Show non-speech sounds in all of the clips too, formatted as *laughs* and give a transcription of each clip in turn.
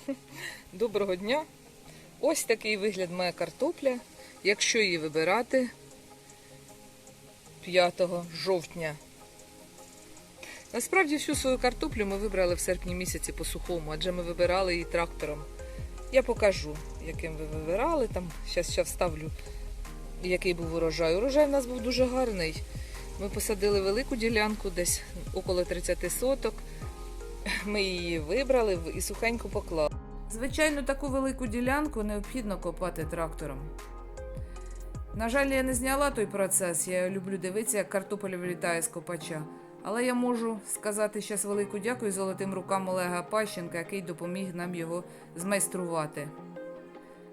*laughs* Доброго дня! Ось такий вигляд має картопля. Якщо її вибирати 5 жовтня. Насправді всю свою картоплю ми вибрали в серпні місяці по сухому, адже ми вибирали її трактором. Я покажу, яким ви вибирали. Там зараз ще вставлю, який був урожай. Урожай в нас був дуже гарний. Ми посадили велику ділянку, десь около 30 соток. Ми її вибрали і сухенько поклали. Звичайно, таку велику ділянку необхідно копати трактором. На жаль, я не зняла той процес. Я люблю дивитися, як картопель вилітає з копача. Але я можу сказати зараз велику дякую золотим рукам Олега Пащенка, який допоміг нам його змайструвати.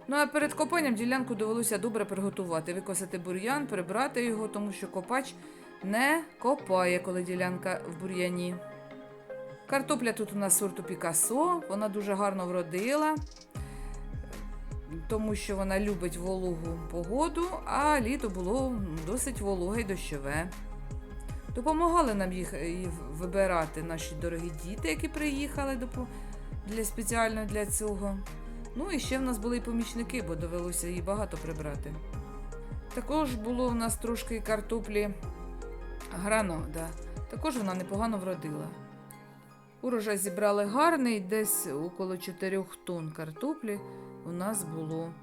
Ну а перед копанням ділянку довелося добре приготувати, викосити бур'ян, прибрати його, тому що копач не копає, коли ділянка в бур'яні. Картопля тут у нас сорту Пікасо, вона дуже гарно вродила, тому що вона любить вологу погоду, а літо було досить вологе й дощове. Допомагали нам їх вибирати наші дорогі діти, які приїхали для спеціально для цього. Ну і ще в нас були і помічники, бо довелося її багато прибрати. Також було в нас трошки картоплі грано, також вона непогано вродила. Урожай зібрали гарний, десь около 4 тонн картоплі у нас було.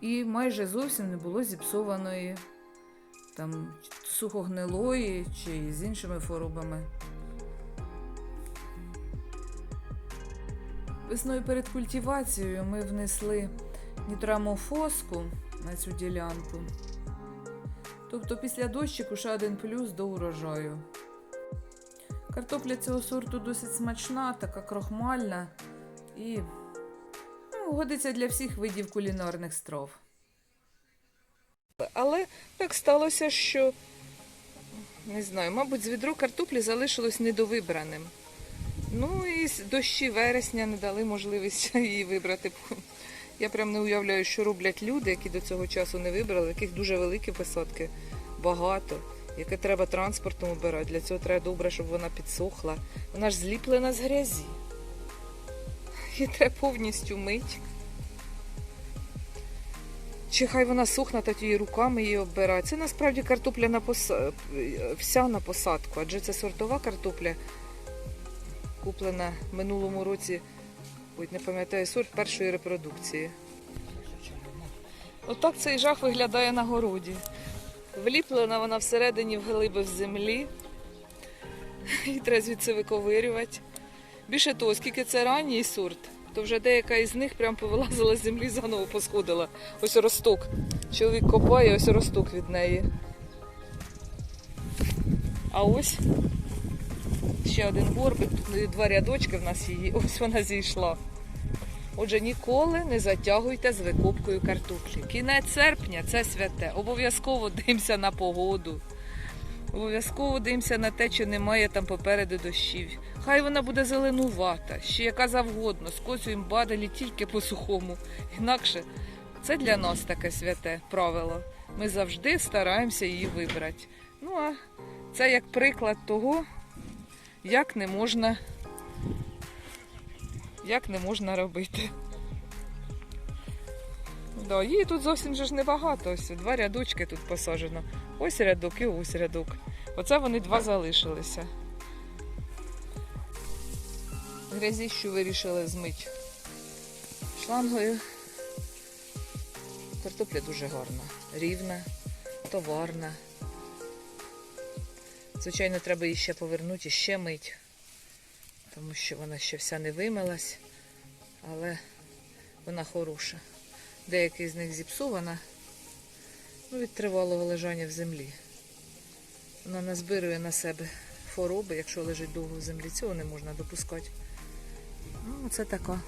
І майже зовсім не було зіпсованої там сухогнилої чи з іншими хворобами. Весною перед культивацією ми внесли нітрамофоску на цю ділянку. Тобто після дощику ще один плюс до урожаю. Картопля цього сорту досить смачна, така крохмальна і ну, годиться для всіх видів кулінарних страв. Але так сталося, що не знаю, мабуть, з відро картоплі залишилось недовибраним. Ну і дощі вересня не дали можливість *laughs* її вибрати. Я прям не уявляю, що роблять люди, які до цього часу не вибрали, яких дуже великі посадки, багато, яке треба транспортом обирати. Для цього треба добре, щоб вона підсохла. Вона ж зліплена з грязі. Її треба повністю мить. Чи хай вона сохне, та її руками її оббирати. Це насправді картопля на поса... вся на посадку, адже це сортова картопля, куплена в минулому році, ой, не пам'ятаю, сорт першої репродукції. Отак цей жах виглядає на городі. Вліплена вона всередині в глиби в землі. *laughs* І треба звідси виковирювати. Більше того, оскільки це ранній сорт, то вже деяка із них прям повилазила з землі заново посходила. Ось росток. Чоловік копає, ось росток від неї. А ось ще один горбик, тут два рядочки в нас її, ось вона зійшла. Отже, ніколи не затягуйте з викопкою картоплі. Кінець серпня це святе. Обов'язково дивимося на погоду. Обов'язково дивимося на те, чи немає там попереду дощів. Хай вона буде зеленувата, ще яка завгодно, скосуємо баделі тільки по сухому. Інакше це для нас таке святе правило. Ми завжди стараємося її вибрати. Ну а це як приклад того, як не можна, як не можна робити. Да, її тут зовсім же ж небагато. Ось два рядочки тут посаджено. Ось рядок і ось рядок. Оце вони два залишилися. Грязіщу вирішили змити шлангою. Картопля дуже гарна, рівна, товарна. Звичайно, треба її ще повернути і ще мить, тому що вона ще вся не вимилась, але вона хороша. Деякі з них зіпсована ну, від тривалого лежання в землі. Вона назбирує на себе хвороби, якщо лежить довго в землі, цього не можна допускати. Ну, це така.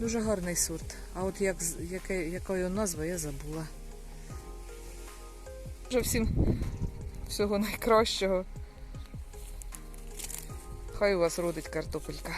Дуже гарний сорт. А от як, яке, яка його назва, я забула. Вже всім всього найкращого. Хай у вас родить картопелька.